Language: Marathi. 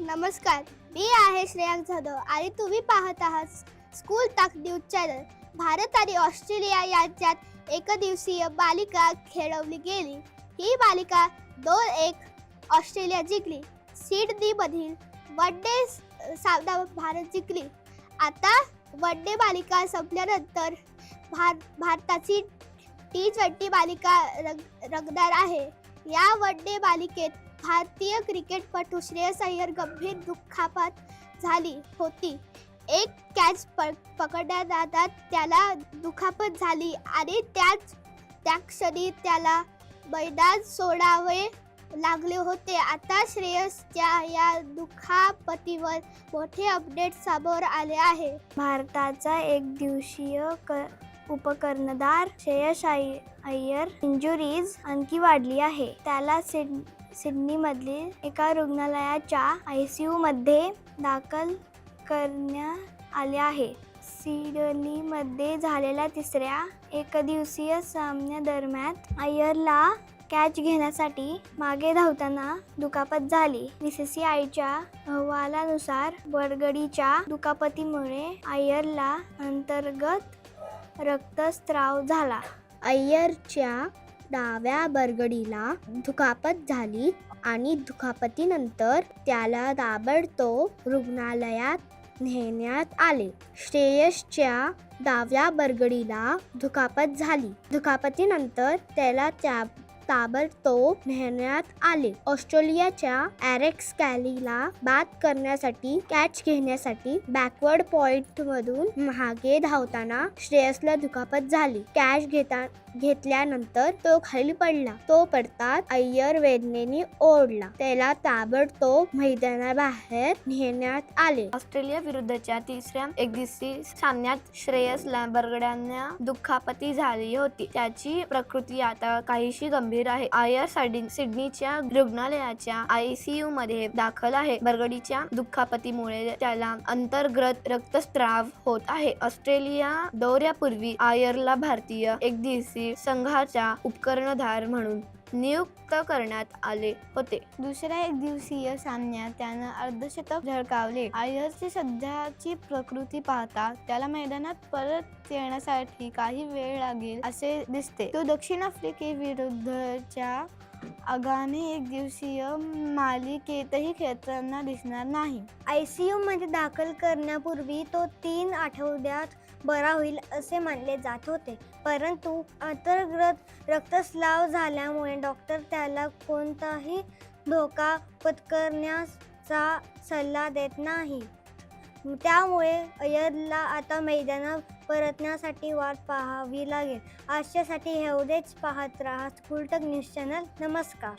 नमस्कार मी आहे श्रेयांक जाधव आणि तुम्ही पाहत आहात स्कूल ताक न्यूज चॅनल. भारत आणि ऑस्ट्रेलिया यांच्यात एकदिवसीय मालिका खेळवली गेली. ही मालिका दोन एक ऑस्ट्रेलिया जिंकली. सिडनीमधील वन डे सामना भारत जिंकली. आता वन डे मालिका संपल्यानंतर भार भारताची टी ट्वेंटी मालिका रंग रंगणार आहे. या वन डे मालिकेत भारतीय क्रिकेटपटू श्रेयस अय्यर गंभीर दुखापत झाली होती. एक कॅच प जातात त्याला दुखापत झाली आणि त्याच त्या क्षणी त्याला मैदान सोडावे लागले होते. आता श्रेयसच्या या दुखापतीवर मोठे अपडेट समोर आले आहे. भारताचा एक दिवसीय क उपकर्णधार श्रेयस अय्यर. इंजुरीज आणखी वाढली आहे. त्याला सिड सिडनीमधील एका रुग्णालयाच्या आय सी यूमध्ये दाखल करण्यात आले आहे. सिडनीमध्ये झालेल्या तिसऱ्या एकदिवसीय सामन्यादरम्यान अय्यरला कॅच घेण्यासाठी मागे धावताना दुखापत झाली. बी सी सी आयच्या अहवालानुसार बडगडीच्या दुखापतीमुळे अय्यरला अंतर्गत रक्तस्त्राव झाला. अय्यरच्या डाव्या बरगडीला दुखापत झाली आणि दुखापतीनंतर त्याला ताबडतोब रुग्णालयात नेण्यात आले. श्रेयसच्या डाव्या बरगडीला दुखापत झाली. दुखापतीनंतर त्याला त्या ताबडतोब नेण्यात आले. ऑस्ट्रेलियाच्या ॲरेक्स कॅलीला बाद करण्यासाठी कॅच घेण्यासाठी बॅकवर्ड पॉइंट मधून मागे धावताना श्रेयसला दुखापत झाली. कॅच घेता घेतल्यानंतर तो खाली पडला. तो पडतात अय्यर वेदनेने ओढला त्याला ताबडतोब मैदानाबाहेर नेण्यात आले. ऑस्ट्रेलिया विरुद्धच्या तिसऱ्या एकदिवसीय सामन्यात श्रेयसला बरगड्यांना दुखापती झाली होती. त्याची प्रकृती आता काहीशी गंभीर आहे. आयर साडी- सिडनीच्या रुग्णालयाच्या आयसीयू मध्ये दाखल आहे. बरगडीच्या दुखापतीमुळे त्याला अंतर्गत रक्तस्त्राव होत आहे. ऑस्ट्रेलिया दौऱ्यापूर्वी आयरला भारतीय एकदिवसीय संघाचा उपकर्णधार म्हणून नियुक्त करण्यात आले होते. दुसऱ्या एक दिवसीय सामन्यात त्यानं अर्धशतक झळकावले. आयरची सध्याची प्रकृती पाहता त्याला मैदानात परत येण्यासाठी काही वेळ लागेल असे दिसते. तो दक्षिण आफ्रिकेविरुद्धच्या आगामी एक दिवसीय मालिकेतही खेळताना दिसणार नाही. आय सी मध्ये दाखल करण्यापूर्वी तो तीन आठवड्यात बरा होईल असे मानले जात होते. परंतु अंतर्गत रक्तस्राव झाल्यामुळे डॉक्टर त्याला कोणताही धोका पत्करण्याचा सल्ला देत नाही. त्यामुळे अय्यरला आता मैदानात परतण्यासाठी वाट पाहावी लागेल. आजच्यासाठी एवढेच पाहत राहा. स्कूलटक न्यूज चॅनल. नमस्कार.